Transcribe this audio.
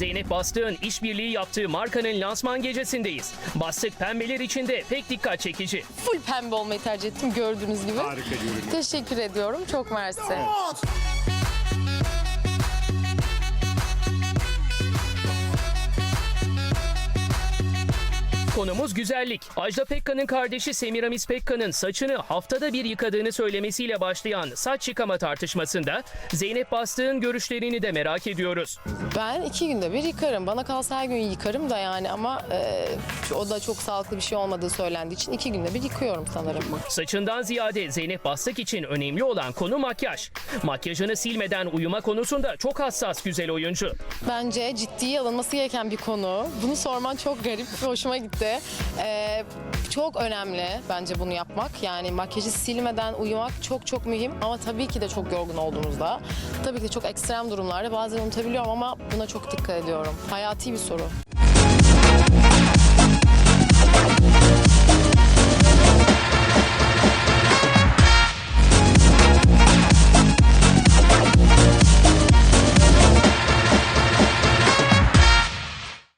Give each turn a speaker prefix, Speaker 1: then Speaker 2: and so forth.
Speaker 1: Zeynep Bastık'ın işbirliği yaptığı markanın lansman gecesindeyiz. Bastık pembeler içinde pek dikkat çekici.
Speaker 2: Full pembe olmayı tercih ettim gördüğünüz gibi.
Speaker 3: Harika görünüyor.
Speaker 2: Teşekkür ediyorum. Çok mersi.
Speaker 1: Konumuz güzellik. Ajda Pekkan'ın kardeşi Semiramis Pekkan'ın saçını haftada bir yıkadığını söylemesiyle başlayan saç yıkama tartışmasında Zeynep Bastık'ın görüşlerini de merak ediyoruz.
Speaker 2: Ben iki günde bir yıkarım. Bana kalsa her gün yıkarım da yani ama e, o da çok sağlıklı bir şey olmadığı söylendiği için iki günde bir yıkıyorum sanırım.
Speaker 1: Saçından ziyade Zeynep Bastık için önemli olan konu makyaj. Makyajını silmeden uyuma konusunda çok hassas güzel oyuncu.
Speaker 2: Bence ciddiye alınması gereken bir konu. Bunu sorman çok garip hoşuma gitti. E, çok önemli bence bunu yapmak. Yani makyajı silmeden uyumak çok çok mühim. Ama tabii ki de çok yorgun olduğumuzda, tabii ki de çok ekstrem durumlarda bazen unutabiliyorum ama buna çok dikkat ediyorum. Hayati bir soru.